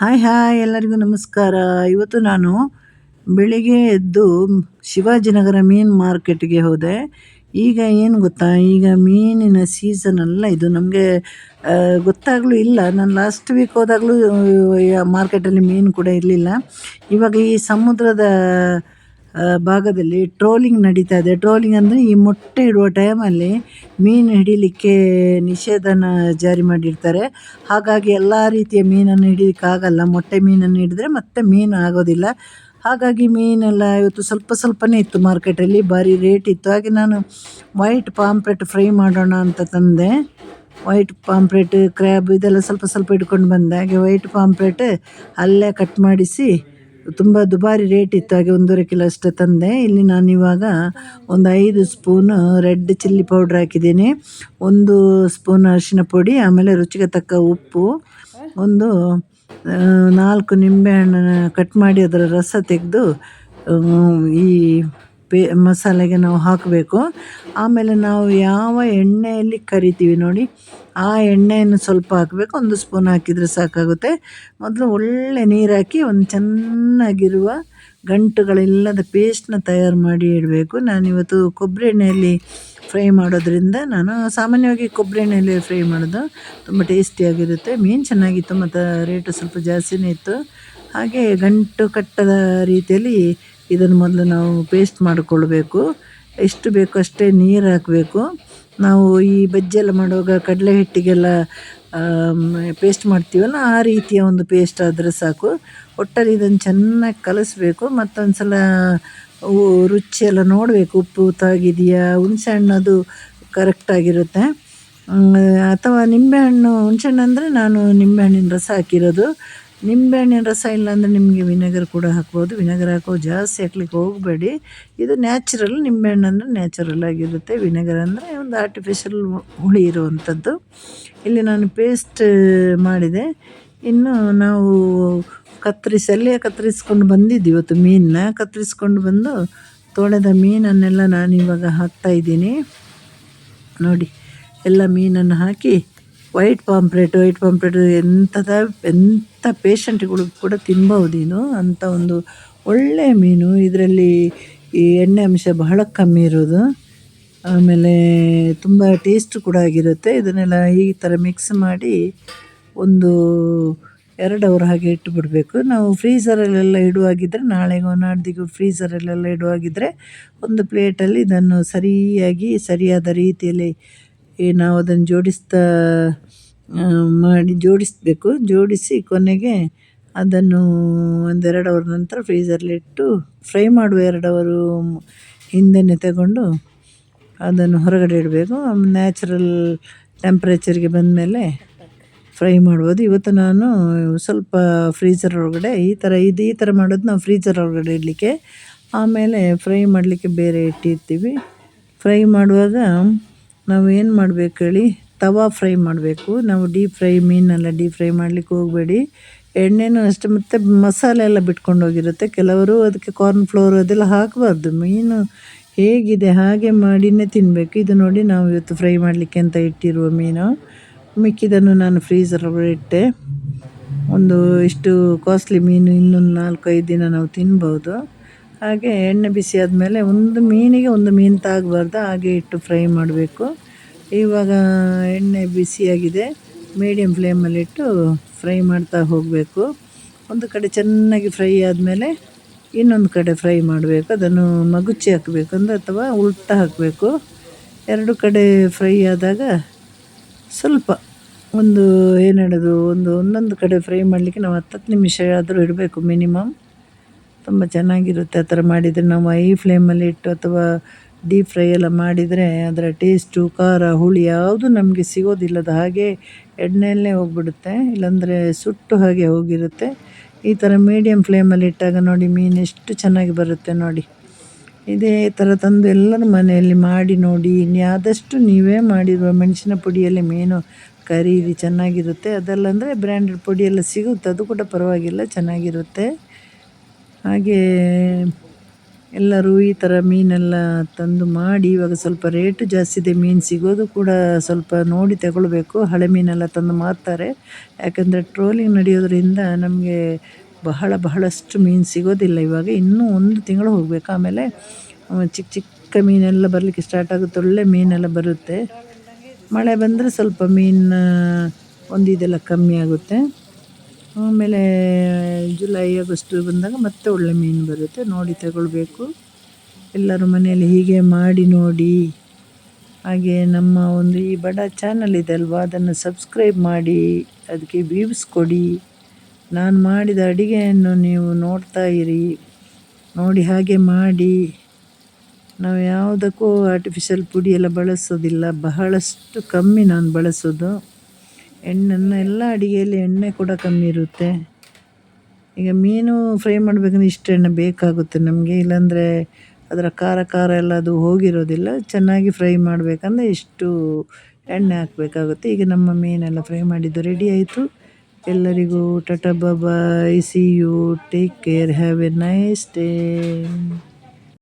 Hi hi ಎಲ್ಲರಿಗೂ ನಮಸ್ಕಾರ. ಇವತ್ತು ನಾನು ಬೆಳಿಗ್ಗೆ ಎದ್ದು ಶಿವಾಜಿನಗರ ಮೀನು ಮಾರ್ಕೆಟ್ಗೆ ಹೋದೆ. ಈಗ ಏನು ಗೊತ್ತಾ? ಈಗ ಮೀನಿನ ಸೀಸನ್ ಅಲ್ಲ ಇದು. ನಮಗೆ ಗೊತ್ತಾಗಲೂ ಇಲ್ಲ. ನಾನು ಲಾಸ್ಟ್ ವೀಕ್ ಹೋದಾಗಲೂ ಮಾರ್ಕೆಟಲ್ಲಿ ಮೀನು ಕೂಡ ಇರಲಿಲ್ಲ. ಇವಾಗ ಈ ಸಮುದ್ರದ ಭಾಗದಲ್ಲಿ ಟ್ರೋಲಿಂಗ್ ನಡೀತಾ ಇದೆ. ಟ್ರೋಲಿಂಗ್ ಅಂದರೆ ಈ ಮೊಟ್ಟೆ ಇಡುವ ಟೈಮಲ್ಲಿ ಮೀನು ಹಿಡಿಲಿಕ್ಕೆ ನಿಷೇಧನ ಜಾರಿ ಮಾಡಿರ್ತಾರೆ. ಹಾಗಾಗಿ ಎಲ್ಲ ರೀತಿಯ ಮೀನನ್ನು ಹಿಡಿಲಿಕ್ಕಾಗಲ್ಲ. ಮೊಟ್ಟೆ ಮೀನನ್ನು ಹಿಡಿದ್ರೆ ಮತ್ತೆ ಮೀನು ಆಗೋದಿಲ್ಲ. ಹಾಗಾಗಿ ಮೀನೆಲ್ಲ ಇವತ್ತು ಸ್ವಲ್ಪ ಸ್ವಲ್ಪನೇ ಇತ್ತು ಮಾರ್ಕೆಟಲ್ಲಿ ಭಾರಿ ರೇಟ್ ಇತ್ತು. ಹಾಗೆ ನಾನು ವೈಟ್ ಪಾಂಪ್ರೆಟ್ ಫ್ರೈ ಮಾಡೋಣ ಅಂತ ತಂದೆ. ವೈಟ್ ಪಾಂಪ್ರೆಟ್ ಕ್ರ್ಯಾಬ್ ಇದೆಲ್ಲ ಸ್ವಲ್ಪ ಸ್ವಲ್ಪ ಇಟ್ಕೊಂಡು ಬಂದೆ. ಹಾಗೆ ವೈಟ್ ಪಾಂಪ್ರೆಟ್ ಅಲ್ಲೇ ಕಟ್ ಮಾಡಿಸಿ ತುಂಬ ದುಬಾರಿ ರೇಟ್ ಇತ್ತು. ಹಾಗೆ ಒಂದೂವರೆ ಕಿಲೋ ಅಷ್ಟು ತಂದೆ. ಇಲ್ಲಿ ನಾನು ಇವಾಗ ಒಂದು ಐದು ಸ್ಪೂನು ರೆಡ್ ಚಿಲ್ಲಿ ಪೌಡ್ರ್ ಹಾಕಿದ್ದೀನಿ. ಒಂದು ಸ್ಪೂನ್ ಅರಿಶಿನ ಪುಡಿ, ಆಮೇಲೆ ರುಚಿಗೆ ತಕ್ಕ ಉಪ್ಪು, ಒಂದು ನಾಲ್ಕು ನಿಂಬೆಹಣ್ಣನ್ನ ಕಟ್ ಮಾಡಿ ಅದರ ರಸ ತೆಗೆದು ಈ ಪೇ, ಮಸಾಲೆಗೆ ನಾವು ಹಾಕಬೇಕು. ಆಮೇಲೆ ನಾವು ಯಾವ ಎಣ್ಣೆಯಲ್ಲಿ ಕರಿತೀವಿ ನೋಡಿ. ಆ ಎಣ್ಣೆಯನ್ನು ಸ್ವಲ್ಪ ಹಾಕಬೇಕು. ಒಂದು ಸ್ಪೂನ್ ಹಾಕಿದರೆ ಸಾಕಾಗುತ್ತೆ. ಮೊದಲು ಒಳ್ಳೆ ನೀರು ಹಾಕಿ ಒಂದು ಚೆನ್ನಾಗಿರುವ ಗಂಟುಗಳಿಲ್ಲದ ಪೇಸ್ಟ್ನ ತಯಾರು ಮಾಡಿ ಇಡಬೇಕು. ನಾನಿವತ್ತು ಕೊಬ್ಬರಿ ಎಣ್ಣೆಯಲ್ಲಿ ಫ್ರೈ ಮಾಡೋದ್ರಿಂದ ನಾನು ಸಾಮಾನ್ಯವಾಗಿ ಕೊಬ್ಬರಿ ಎಣ್ಣೆಯಲ್ಲಿ ಫ್ರೈ ಮಾಡೋದು. ತುಂಬ ಟೇಸ್ಟಿಯಾಗಿರುತ್ತೆ ಮೀನು ಚೆನ್ನಾಗಿತ್ತು, ಮತ್ತು ರೇಟು ಸ್ವಲ್ಪ ಜಾಸ್ತಿನೇ ಇತ್ತು. ಹಾಗೆ ಗಂಟು ಕಟ್ಟದ ರೀತಿಯಲ್ಲಿ ಇದನ್ನು ಮೊದಲು ನಾವು ಪೇಸ್ಟ್ ಮಾಡಿಕೊಳ್ಬೇಕು. ಎಷ್ಟು ಬೇಕು ಅಷ್ಟೇ ನೀರು ಹಾಕಬೇಕು. ನಾವು ಈ ಬಜ್ಜಿ ಎಲ್ಲ ಮಾಡುವಾಗ ಕಡಲೆ ಹಿಟ್ಟಿಗೆಲ್ಲ ಪೇಸ್ಟ್ ಮಾಡ್ತೀವಲ್ಲ, ಆ ರೀತಿಯ ಒಂದು ಪೇಸ್ಟ್ ಆದರೆ ಸಾಕು. ಒಟ್ಟಲ್ಲಿ ಇದನ್ನು ಚೆನ್ನಾಗಿ ಕಲಿಸ್ಬೇಕು. ಮತ್ತೊಂದು ಸಲ ಎಲ್ಲ ನೋಡಬೇಕು. ಉಪ್ಪು ತಾಗಿದೆಯಾ, ಹುಣಸೆ ಹಣ್ಣು ಅದು ಕರೆಕ್ಟಾಗಿರುತ್ತೆ ಅಥವಾ ನಿಂಬೆಹಣ್ಣು ಹುಣಸೆ ಅಂದರೆ ನಾನು ನಿಂಬೆಹಣ್ಣಿನ ರಸ ಹಾಕಿರೋದು. ನಿಂಬೆಹಣ್ಣಿನ ರಸ ಇಲ್ಲಾಂದರೆ ನಿಮಗೆ ವಿನೆಗರ್ ಕೂಡ ಹಾಕ್ಬೋದು. ವಿನೆಗರ್ ಹಾಕೋ ಜಾಸ್ತಿ ಹಾಕ್ಲಿಕ್ಕೆ ಹೋಗಬೇಡಿ. ಇದು ನ್ಯಾಚುರಲ್ ನಿಂಬೆಹಣ್ಣು ಅಂದರೆ ನ್ಯಾಚುರಲ್ ಆಗಿರುತ್ತೆ. ವಿನೆಗರ್ ಅಂದರೆ ಒಂದು ಆರ್ಟಿಫಿಷಿಯಲ್ ಹುಳಿ ಇರುವಂಥದ್ದು ಇಲ್ಲಿ ನಾನು ಪೇಸ್ಟ್ ಮಾಡಿದೆ. ಇನ್ನು ನಾವು ಕತ್ತರಿಸಿ, ಅಲ್ಲೇ ಕತ್ತರಿಸ್ಕೊಂಡು ಬಂದಿದ್ದು ಇವತ್ತು ಮೀನನ್ನ. ಕತ್ತರಿಸ್ಕೊಂಡು ಬಂದು ತೊಳೆದ ಮೀನನ್ನೆಲ್ಲ ನಾನು ಇವಾಗ ಹಾಕ್ತಾಯಿದ್ದೀನಿ ನೋಡಿ, ಎಲ್ಲ ಮೀನನ್ನು ಹಾಕಿ ವೈಟ್ ಪಾಂಪ್ಲೆಟ್ ವೈಟ್ ಪಾಂಪ್ಲೆಟ್ ಎಂಥದ, ಎಂಥ ಪೇಷಂಟ್ಗಳು ಕೂಡ ತಿನ್ಬೋದು ಇದು ಅಂಥ ಒಂದು ಒಳ್ಳೆಯ ಮೀನು. ಇದರಲ್ಲಿ ಈ ಎಣ್ಣೆ ಅಂಶ ಬಹಳ ಕಮ್ಮಿ ಇರೋದು. ಆಮೇಲೆ ತುಂಬ ಟೇಸ್ಟ್ ಕೂಡ ಆಗಿರುತ್ತೆ. ಇದನ್ನೆಲ್ಲ ಈ ಥರ ಮಿಕ್ಸ್ ಮಾಡಿ ಒಂದು ಎರಡು ಅವರ್ ಹಾಗೆ ಇಟ್ಟುಬಿಡಬೇಕು ನಾವು ಫ್ರೀಝರಲ್ಲೆಲ್ಲ ಇಡುವಾಗಿದ್ದರೆ ನಾಳೆಗೋ ನಾಡ್ದಿಗೂ ಫ್ರೀಝರಲ್ಲೆಲ್ಲ ಇಡುವಾಗಿದ್ದರೆ ಒಂದು ಪ್ಲೇಟಲ್ಲಿ ಇದನ್ನು ಸರಿಯಾಗಿ, ಸರಿಯಾದ ರೀತಿಯಲ್ಲಿ ನಾವು ಅದನ್ನು ಜೋಡಿಸ್ತಾ ಮಾಡಿ ಜೋಡಿಸಬೇಕು. ಜೋಡಿಸಿ ಕೊನೆಗೆ ಅದನ್ನು ಒಂದೆರಡು ಅವರ್ ನಂತರ ಫ್ರೀಝರ್ಲಿಟ್ಟು ಫ್ರೈ ಮಾಡುವ ಎರಡು ಅವರು ಹಿಂದೆನೆ ತಗೊಂಡು ಅದನ್ನು ಹೊರಗಡೆ ಇಡಬೇಕು. ನ್ಯಾಚುರಲ್ ಟೆಂಪ್ರೇಚರ್ಗೆ ಬಂದಮೇಲೆ ಫ್ರೈ ಮಾಡ್ಬೋದು. ಇವತ್ತು ನಾನು ಸ್ವಲ್ಪ ಫ್ರೀಝರ್ ಒಳಗಡೆ ಈ ಥರ, ಇದು ಈ ಥರ ಮಾಡೋದು ನಾವು ಫ್ರೀಝರ್ ಒಳಗಡೆ ಇಡಲಿಕ್ಕೆ. ಆಮೇಲೆ ಫ್ರೈ ಮಾಡಲಿಕ್ಕೆ ಬೇರೆ ಇಟ್ಟಿರ್ತೀವಿ ಫ್ರೈ ಮಾಡುವಾಗ ನಾವು ಏನು ಮಾಡಬೇಕು ಹೇಳಿ, ತವಾ ಫ್ರೈ ಮಾಡಬೇಕು. ನಾವು ಡೀಪ್ ಫ್ರೈ ಮೀನೆಲ್ಲ ಡೀಪ್ ಫ್ರೈ ಮಾಡಲಿಕ್ಕೆ ಹೋಗಬೇಡಿ. ಎಣ್ಣೆನೂ ಅಷ್ಟೇ, ಮತ್ತು ಮಸಾಲೆ ಎಲ್ಲ ಬಿಟ್ಕೊಂಡು ಹೋಗಿರುತ್ತೆ. ಕೆಲವರು ಅದಕ್ಕೆ ಕಾರ್ನ್ ಫ್ಲೋರ್ ಅದೆಲ್ಲ ಹಾಕಬಾರ್ದು. ಮೀನು ಹೇಗಿದೆ, ಹಾಗೆ ಮಾಡಿನೇ ತಿನ್ನಬೇಕು ಇದು ನೋಡಿ ನಾವು ಇವತ್ತು ಫ್ರೈ ಮಾಡಲಿಕ್ಕೆ ಅಂತ ಇಟ್ಟಿರುವ ಮೀನು. ಮಿಕ್ಕಿದನ್ನು ನಾನು ಒಳಗಡೆ ಇಟ್ಟೆ. ಒಂದು ಇಷ್ಟು ಕಾಸ್ಟ್ಲಿ ಮೀನು ಇನ್ನೊಂದು ನಾಲ್ಕೈದು ದಿನ ನಾವು ತಿನ್ಬೋದು. ಹಾಗೆ ಎಣ್ಣೆ ಬಿಸಿ ಆದಮೇಲೆ ಒಂದು ಮೀನಿಗೆ ಒಂದು ಮೀನು ತಾಗಬಾರ್ದು, ಹಾಗೆ ಇಟ್ಟು ಫ್ರೈ ಮಾಡಬೇಕು. ಇವಾಗ ಎಣ್ಣೆ ಬಿಸಿಯಾಗಿದೆ ಮೀಡಿಯಮ್ ಫ್ಲೇಮಲ್ಲಿಟ್ಟು ಫ್ರೈ ಮಾಡ್ತಾ ಹೋಗಬೇಕು. ಒಂದು ಕಡೆ ಚೆನ್ನಾಗಿ ಫ್ರೈ ಆದಮೇಲೆ ಇನ್ನೊಂದು ಕಡೆ ಫ್ರೈ ಮಾಡಬೇಕು. ಅದನ್ನು ಮಗುಚಿ ಹಾಕಬೇಕು ಅಂದರೆ ಅಥವಾ ಉಲ್ಟ ಹಾಕಬೇಕು. ಎರಡು ಕಡೆ ಫ್ರೈ ಆದಾಗ ಸ್ವಲ್ಪ ಒಂದು ಏನು ಹೇಳೋದು, ಒಂದು ಒಂದೊಂದು ಕಡೆ ಫ್ರೈ ಮಾಡಲಿಕ್ಕೆ ನಾವು ಹತ್ತು ಹತ್ತು ನಿಮಿಷ ಆದರೂ ಇಡಬೇಕು ಮಿನಿಮಮ್. ತುಂಬ ಚೆನ್ನಾಗಿರುತ್ತೆ ಆ ಥರ ಮಾಡಿದರೆ ನಾವು ಐ ಫ್ಲೇಮಲ್ಲಿ ಇಟ್ಟು ಅಥವಾ ಡೀಪ್ ಫ್ರೈ ಎಲ್ಲ ಮಾಡಿದರೆ ಅದರ ಟೇಸ್ಟು, ಖಾರ, ಹುಳಿ ಯಾವುದು ನಮಗೆ ಸಿಗೋದಿಲ್ಲ ಅದು ಹಾಗೆ ಎಣ್ಣೆಯಲ್ಲೇ ಹೋಗ್ಬಿಡುತ್ತೆ. ಇಲ್ಲಾಂದರೆ ಸುಟ್ಟು ಹಾಗೆ ಹೋಗಿರುತ್ತೆ. ಈ ಥರ ಮೀಡಿಯಮ್ ಫ್ಲೇಮಲ್ಲಿ ಇಟ್ಟಾಗ ನೋಡಿ ಮೀನು ಎಷ್ಟು ಚೆನ್ನಾಗಿ ಬರುತ್ತೆ ನೋಡಿ. ಇದೇ ಥರ ತಂದು ಎಲ್ಲರ ಮನೆಯಲ್ಲಿ ಮಾಡಿ ನೋಡಿ ಆದಷ್ಟು ನೀವೇ ಮಾಡಿರುವ ಮೆಣಸಿನ ಪುಡಿಯಲ್ಲಿ ಮೀನು ಕರೀರಿ ಚೆನ್ನಾಗಿರುತ್ತೆ. ಅದೆಲ್ಲ ಅಂದರೆ ಬ್ರ್ಯಾಂಡೆಡ್ ಪುಡಿಯೆಲ್ಲ ಸಿಗುತ್ತೆ, ಅದು ಕೂಡ ಪರವಾಗಿಲ್ಲ, ಚೆನ್ನಾಗಿರುತ್ತೆ. ಹಾಗೇ ಎಲ್ಲರೂ ಈ ಥರ ಮೀನೆಲ್ಲ ತಂದು ಮಾಡಿ ಇವಾಗ ಸ್ವಲ್ಪ ರೇಟು ಜಾಸ್ತಿ ಇದೆ. ಮೀನು ಸಿಗೋದು ಕೂಡ ಸ್ವಲ್ಪ ನೋಡಿ ತಗೊಳ್ಬೇಕು. ಹಳೆ ಮೀನೆಲ್ಲ ತಂದು ಮಾರ್ತಾರೆ. ಯಾಕಂದರೆ ಟ್ರೋಲಿಂಗ್ ನಡೆಯೋದ್ರಿಂದ ನಮಗೆ ಬಹಳ ಬಹಳಷ್ಟು ಮೀನು ಸಿಗೋದಿಲ್ಲ. ಇವಾಗ ಇನ್ನೂ ಒಂದು ತಿಂಗಳು ಹೋಗಬೇಕು. ಆಮೇಲೆ ಚಿಕ್ಕ ಚಿಕ್ಕ ಮೀನೆಲ್ಲ ಬರಲಿಕ್ಕೆ ಸ್ಟಾರ್ಟ್ ಆಗುತ್ತೆ. ಒಳ್ಳೆ ಮೀನೆಲ್ಲ ಬರುತ್ತೆ. ಮಳೆ ಬಂದರೆ ಸ್ವಲ್ಪ ಮೀನು ಒಂದು ಇದೆಲ್ಲ ಕಮ್ಮಿ ಆಗುತ್ತೆ. ಆಮೇಲೆ, ಜುಲೈ, ಆಗಸ್ಟು ಬಂದಾಗ ಮತ್ತೆ ಒಳ್ಳೆ ಮೀನು ಬರುತ್ತೆ. ನೋಡಿ ತಗೊಳ್ಬೇಕು. ಎಲ್ಲರೂ ಮನೆಯಲ್ಲಿ ಹೀಗೆ ಮಾಡಿ ನೋಡಿ. ಹಾಗೆ ನಮ್ಮ ಒಂದು ಈ ಬಡ ಚಾನಲ್ ಇದೆ ಅಲ್ವಾ? ಅದನ್ನು ಸಬ್ಸ್ಕ್ರೈಬ್ ಮಾಡಿ. ಅದಕ್ಕೆ ವ್ಯೂಸ್ ಕೊಡಿ. ನಾನು ಮಾಡಿದ ಅಡುಗೆಯನ್ನು ನೀವು ನೋಡ್ತಾ ಇರಿ. ನೋಡಿ ಹಾಗೆ ಮಾಡಿ. ನಾವು ಯಾವುದಕ್ಕೂ ಆರ್ಟಿಫಿಷಿಯಲ್ ಪುಡಿಯೆಲ್ಲ ಬಳಸೋದಿಲ್ಲ. ಬಹಳಷ್ಟು ಕಮ್ಮಿ ನಾನು ಬಳಸೋದು. ಎಣ್ಣೆನ ಎಲ್ಲ ಅಡುಗೆಯಲ್ಲಿ ಎಣ್ಣೆ ಕೂಡ ಕಮ್ಮಿ ಇರುತ್ತೆ. ಈಗ ಮೀನು ಫ್ರೈ ಮಾಡಬೇಕಂದ್ರೆ ಇಷ್ಟು ಎಣ್ಣೆ ಬೇಕಾಗುತ್ತೆ ನಮಗೆ, ಇಲ್ಲಾಂದರೆ ಅದರ ಖಾರ ಖಾರ ಎಲ್ಲ ಅದು ಹೋಗಿರೋದಿಲ್ಲ. ಚೆನ್ನಾಗಿ ಫ್ರೈ ಮಾಡಬೇಕಂದ್ರೆ ಇಷ್ಟು ಎಣ್ಣೆ ಹಾಕಬೇಕಾಗುತ್ತೆ. ಈಗ ನಮ್ಮ ಮೀನೆಲ್ಲ ಫ್ರೈ ಮಾಡಿದ್ದು ರೆಡಿ ಆಯಿತು. ಎಲ್ಲರಿಗೂ tata bye bye see you take care have a nice day